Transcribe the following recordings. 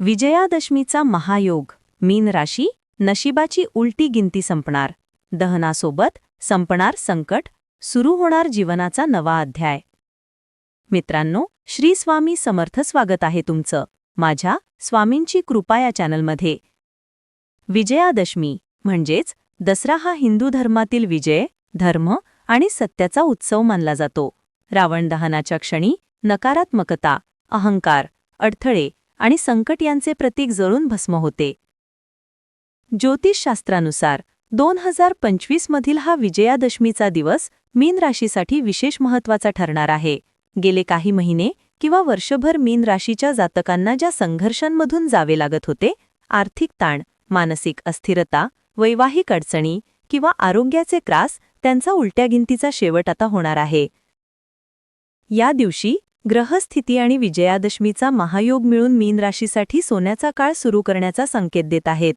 विजयादशमीचा महायोग. मीन राशी नशिबाची उलटी गिनती संपणार. दहनासोबत संपणार संकट. सुरू होणार जीवनाचा नवा अध्याय. मित्रांनो श्री स्वामी समर्थ स्वागत आहे तुमचं. माझ्या स्वामींची कृपा या चॅनलमध्ये. विजयादशमी म्हणजेच दसरा हा हिंदू धर्मातील विजय धर्म आणि सत्याचा उत्सव मानला जातो. रावण दहनाच्या क्षणी नकारात्मकता अहंकार अडथळे आणि संकट यांचे प्रतीक जळून भस्म होते. ज्योतिषशास्त्रानुसार दोन हजार पंचवीसमधील हा विजयादशमीचा दिवस मीन राशीसाठी विशेष महत्त्वाचा ठरणार आहे. गेले काही महिने किंवा वर्षभर मीन राशीच्या जातकांना ज्या संघर्षांमधून जावे लागत होते आर्थिक ताण मानसिक अस्थिरता वैवाहिक अडचणी किंवा आरोग्याचे त्रास त्यांचा उलट्या गिंतीचा शेवट आता होणार आहे. या दिवशी ग्रहस्थिती आणि विजयादशमीचा महायोग मिळून मीन राशीसाठी सोन्याचा काळ सुरू करण्याचा संकेत देत आहेत.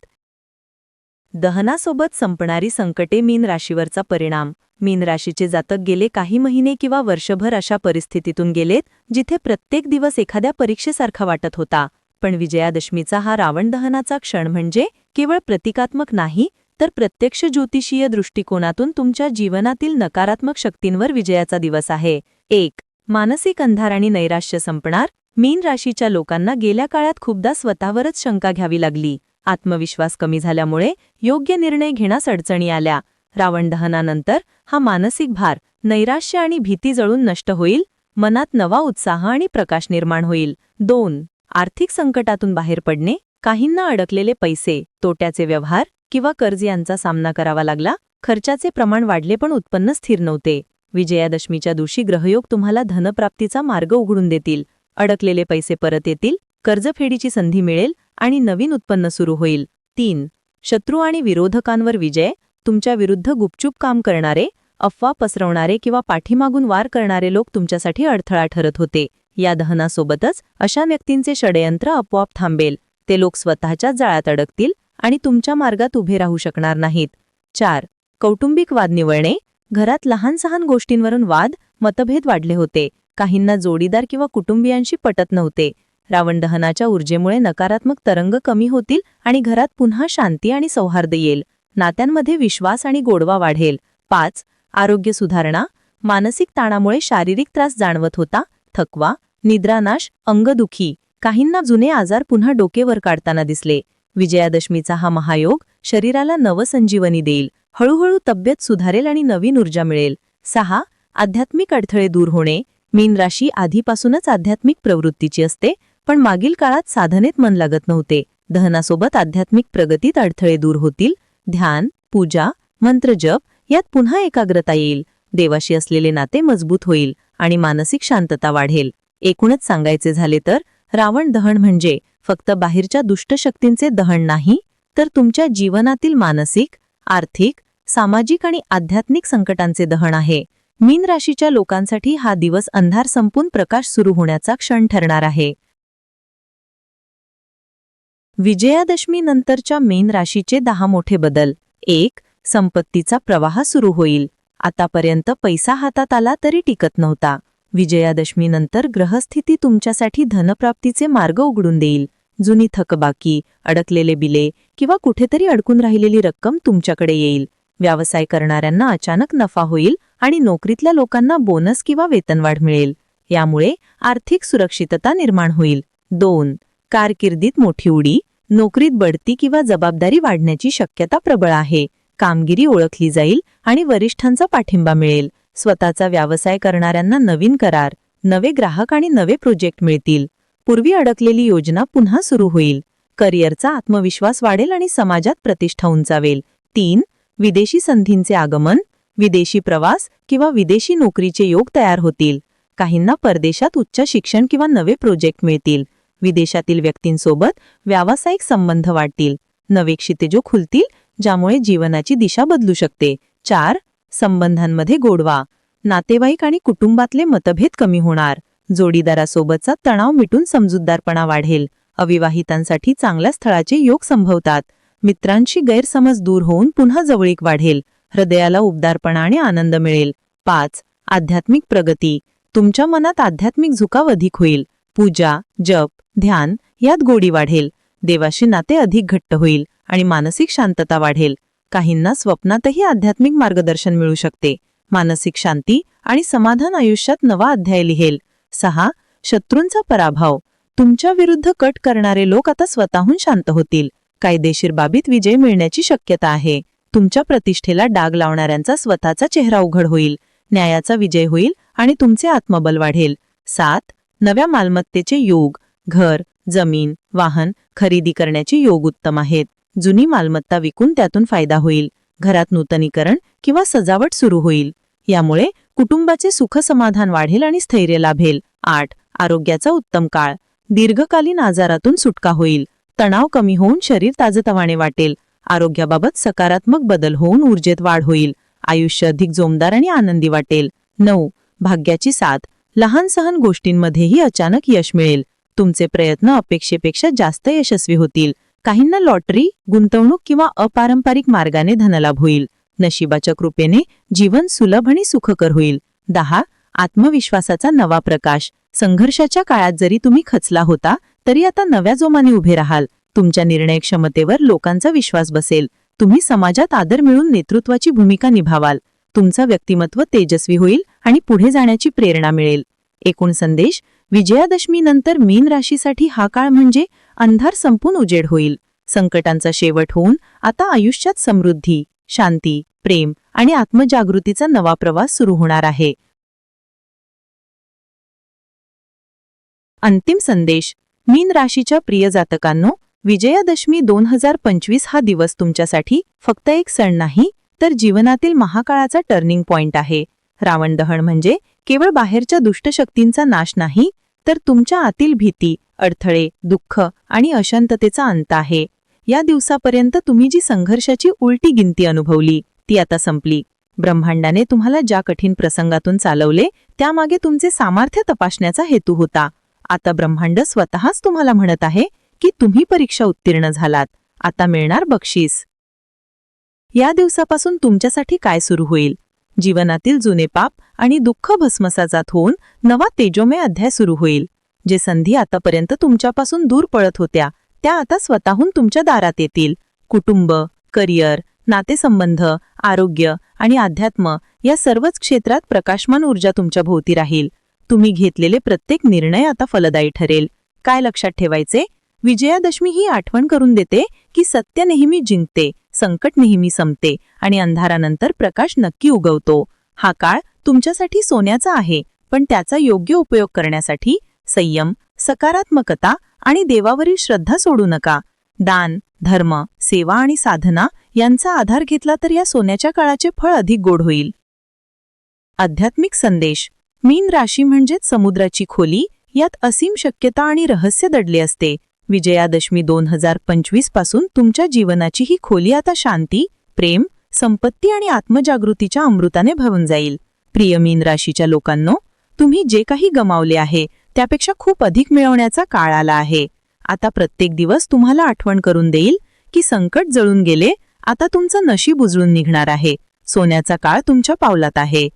दहनासोबत संपणारी संकटे मीन राशीवरचा परिणाम. मीन राशीचे जातक गेले काही महिने किंवा वर्षभर अशा परिस्थितीतून गेलेत जिथे प्रत्येक दिवस एखाद्या परीक्षेसारखा वाटत होता. पण विजयादशमीचा हा रावण दहनाचा क्षण म्हणजे केवळ प्रतिकात्मक नाही तर प्रत्यक्ष ज्योतिषीय दृष्टिकोनातून तुमच्या जीवनातील नकारात्मक शक्तींवर विजयाचा दिवस आहे. एक मानसिक अंधार आणि नैराश्य संपणार मीन राशीच्या लोकांना गेल्या काळात खूपदा स्वतःवरच शंका घ्यावी लागली. आत्मविश्वास कमी झाल्यामुळे योग्य निर्णय घेण्यास अडचणी आल्या. रावण दहनानंतर हा मानसिक भार नैराश्य आणि भीती जळून नष्ट होईल मनात नवा उत्साह आणि प्रकाश निर्माण होईल. दोन आर्थिक संकटातून बाहेर पडणे काहींना अडकलेले पैसे तोट्याचे व्यवहार किंवा कर्ज यांचा सामना करावा लागला खर्चाचे प्रमाण वाढले पण उत्पन्न स्थिर नव्हते. विजयादशमीच्या दिवशी ग्रहयोग तुम्हाला धनप्राप्तीचा मार्ग उघडून देतील. अडकलेले पैसे परत येतील कर्जफेडीची संधी मिळेल आणि नवीन उत्पन्न सुरू होईल. तीन. शत्रू आणि विरोधकांवर विजय तुमच्या विरुद्ध गुपचूप काम करणारे अफवा पसरवणारे किंवा पाठीमागून वार करणारे लोक तुमच्यासाठी अडथळा ठरत होते. या दहनासोबतच अशा व्यक्तींचे षडयंत्र आपोआप थांबेल. ते लोक स्वतःच्या जाळ्यात अडकतील आणि तुमच्या मार्गात उभे राहू शकणार नाहीत. चार. कौटुंबिक वाद निवळणे घरात लहान सहान गोष्टींवरून वाद मतभेद वाढले होते. काहींना जोडीदार किंवा कुटुंबियांशी पटत नव्हते. रावण दहनाच्या ऊर्जेमुळे नकारात्मक तरंग कमी होतील आणि घरात पुन्हा शांती आणि सौहार्द येईल. नात्यांमध्ये विश्वास आणि गोडवा वाढेल. पाच. आरोग्य सुधारणा. मानसिक ताणामुळे शारीरिक त्रास जाणवत होता. थकवा निद्रानाश अंगदुखी. काहींना जुने आजार पुन्हा डोकेवर काढताना दिसले. विजयादशमीचा हा महायोग शरीराला नवसंजीवनी देईल. हळूहळू तब्येत सुधारेल आणि नवीन ऊर्जा मिळेल. सहा आध्यात्मिक अडथळे दूर होणे. मीन राशी आधीपासूनच आध्यात्मिक प्रवृत्तीची असते पण मागील काळात साधनेत मन लागत नव्हते. दहनासोबत आध्यात्मिक प्रगतीत अडथळे दूर होतील. ध्यान पूजा मंत्रजप यात पुन्हा एकाग्रता येईल. देवाशी असलेले नाते मजबूत होईल आणि मानसिक शांतता वाढेल. एकूणच सांगायचे झाले तर रावण दहन म्हणजे फक्त बाहेरच्या दुष्टशक्तींचे दहन नाही तर तुमच्या जीवनातील मानसिक आर्थिक सामाजिक आणि आध्यात्मिक संकटांचे दहन आहे. मीन राशीच्या लोकांसाठी हा दिवस अंधार संपून प्रकाश सुरू होण्याचा क्षण ठरणार आहे. विजयादशमी नंतरच्या मीन राशीचे दहा मोठे बदल. एक संपत्तीचा प्रवाह सुरू होईल. आतापर्यंत पैसा हातात आला तरी टिकत नव्हता. विजयादशमीनंतर ग्रहस्थिती तुमच्यासाठी धनप्राप्तीचे मार्ग उघडून देईल. जुनी थकबाकी अडकलेले बिले किंवा कुठेतरी अडकून राहिलेली रक्कम तुमच्याकडे येईल. व्यवसाय करणाऱ्यांना अचानक नफा होईल आणि नोकरीतल्या लोकांना बोनस किंवा वेतनवाढ मिळेल. यामुळे आर्थिक सुरक्षितता निर्माण होईल. दोन कारकिर्दीत मोठी उडी. नोकरीत बढती किंवा जबाबदारी वाढण्याची शक्यता प्रबळ आहे. कामगिरी ओळखली जाईल आणि वरिष्ठांचा पाठिंबा मिळेल. स्वतःचा व्यवसाय करणाऱ्यांना नवीन करार नवे ग्राहक आणि नवे प्रोजेक्ट मिळतील. पूर्वी अडकलेली योजना पुन्हा सुरू होईल. करिअरचा आत्मविश्वास वाढेल आणि समाजात प्रतिष्ठा उंचावेल. तीन विदेशी संधींचे आगमन विदेशी प्रवास किंवा विदेशी नोकरीचे योग तयार होतील. काहींना परदेशात उच्च शिक्षण किंवा नवे प्रोजेक्ट मिळतील. विदेशातील व्यक्तींसोबत व्यावसायिक संबंध वाढतील. नवे क्षितिजो खुलतील ज्यामुळे जीवनाची दिशा बदलू शकते. चार संबंधांमध्ये गोडवा. नातेवाईक आणि कुटुंबातले मतभेद कमी होणार. जोडीदारासोबतचा तणाव मिटून समजूतदारपणा वाढेल. अविवाहितांसाठी चांगल्या स्थळाचे योग संभवतात. मित्रांशी गैरसमज दूर होऊन पुन्हा जवळीक वाढेल. हृदयाला उबदारपणा आणि आनंद मिळेल. पाच. आध्यात्मिक प्रगती. तुमच्या मनात आध्यात्मिक झुकाव अधिक होईल. पूजा जप ध्यान यात गोडी वाढेल. देवाशी नाते अधिक घट्ट होईल आणि मानसिक शांतता वाढेल. काहींना स्वप्नातही आध्यात्मिक मार्गदर्शन मिळू शकते. मानसिक शांती आणि समाधान आयुष्यात नवा अध्याय लिहेल. सहा शत्रूंचा पराभव. तुमच्या विरुद्ध कट करणारे लोक आता स्वतःहून शांत होतील. कायदेशीर बाबीत विजय मिळण्याची शक्यता आहे. तुमच्या प्रतिष्ठेला डाग लावणाऱ्यांचा स्वतःचा चेहरा उघड होईल. न्यायाचा विजय होईल आणि तुमचे आत्मबल वाढेल. सात नव्या मालमत्तेचे योग. घर जमीन वाहन खरेदी करण्याचे योग उत्तम आहेत. जुनी मालमत्ता विकून त्यातून फायदा होईल घरात नूतनीकरण किंवा सजावट सुरू होईल. यामुळे कुटुंबाचे सुखसमाधान वाढेल आणि स्थैर्य लाभेल. आठ. आरोग्याचा उत्तम काळ. दीर्घकालीन आजारातून सुटका होईल. तणाव कमी होऊन शरीर ताजतवाने वाटेल. आरोग्याबाबत सकारात्मक बदल होऊन ऊर्जेत वाढ होईल. आयुष्य अधिक जोमदार आणि आनंदी वाटेल. नऊ. भाग्याची साथ. लहान सहन गोष्टींमध्येही अचानक यश मिळेल. तुमचे प्रयत्न अपेक्षेपेक्षा जास्त यशस्वी होतील. काहींना लॉटरी गुंतवणूक किंवा अपारंपरिक मार्गाने धनलाभ होईल. नशिबाच्या कृपेने जीवन सुलभ आणि सुखकर होईल. दहा. आत्मविश्वासाचा नवा प्रकाश. संघर्षाच्या काळात जरी तुम्ही खचला होता तरी आता नव्या जोमाने उभे राहाल. तुमच्या निर्णय क्षमतेवर लोकांचा विश्वास बसेल. तुम्ही समाजात आदर मिळून नेतृत्वाची भूमिका निभावाल. तुमचं व्यक्तिमत्व तेजस्वी होईल आणि पुढे जाण्याची प्रेरणा मिळेल. एकूण संदेश विजयादशमीनंतर मीन राशीसाठी हा काळ म्हणजे अंधार संपून उजेड होईल. संकटांचा शेवट होऊन आता आयुष्यात समृद्धी शांती प्रेम आणि आत्मजागृतीचा नवा प्रवास सुरू होणार आहे. अंतिम संदेश. मीन राशीच्या प्रिय जातकांनो विजयादशमी दोन हजार पंचवीस हा दिवस तुमच्यासाठी फक्त एक सण नाही तर जीवनातील महाकाळाचा टर्निंग पॉइंट आहे. रावण दहन म्हणजे केवळ बाहेरच्या दुष्टशक्तींचा नाश नाही तर तुमच्या आतील भीती अडथळे दुःख आणि अशांततेचा अंत आहे. या दिवसापर्यंत तुम्ही जी संघर्षाची उलटी गिनती अनुभवली ती आता संपली. ब्रह्मांडाने तुम्हाला ज्या कठीण प्रसंगातून चालवले त्यामागे तुमचे सामर्थ्य तपासण्याचा हेतू होता. आता ब्रह्मांड स्वतःच तुम्हाला म्हणत आहे की तुम्ही परीक्षा उत्तीर्ण झालात. आता मिळणार बक्षीस. या दिवसापासून तुमच्यासाठी काय सुरू होईल? जीवनातील जुने पाप आणि दुःख भस्मसाजात होऊन नवा तेजोमय अध्याय सुरू होईल. जे संधी आतापर्यंत तुमच्यापासून दूर पळत होत्या त्या आता स्वतःहून तुमच्या दारात येतील. कुटुंब करिअर नातेसंबंध आरोग्य आणि अध्यात्म या सर्वच क्षेत्रात प्रकाशमान ऊर्जा तुमच्या भोवती राहील. तुम्ही घेतलेले प्रत्येक निर्णय आता फलदायी ठरेल. काय लक्षात ठेवायचे? विजयादशमी ही आठवण करून देते की सत्य नेहमी जिंकते संकट नेहमी संपते. आणि अंधारानंतर प्रकाश नक्की उगवतो. हा काळ तुमच्यासाठी सोन्याचा आहे पण त्याचा योग्य उपयोग करण्यासाठी संयम सकारात्मकता आणि देवावरील श्रद्धा सोडू नका. दान धर्म सेवा आणि साधना यांचा आधार घेतला तर या सोन्याच्या काळाचे फळ अधिक गोड होईल. आध्यात्मिक संदेश. मीन राशी म्हणजेच समुद्राची खोली यात असीम शक्यता आणि रहस्य दडले असते. विजयादशमी दोन हजार पंचवीसपासून तुमच्या जीवनाची ही खोली आता शांती प्रेम संपत्ती आणि आत्मजागृतीच्या अमृताने भरून जाईल. प्रिय मीन राशीच्या लोकांनो तुम्ही जे काही गमावले आहे त्यापेक्षा खूप अधिक मिळवण्याचा काळ आला आहे. आता प्रत्येक दिवस तुम्हाला आठवण करून देईल की संकट जळून गेले आता तुमचं नशीब उजळून निघणार आहे. सोन्याचा काळ तुमच्या पावलात आहे.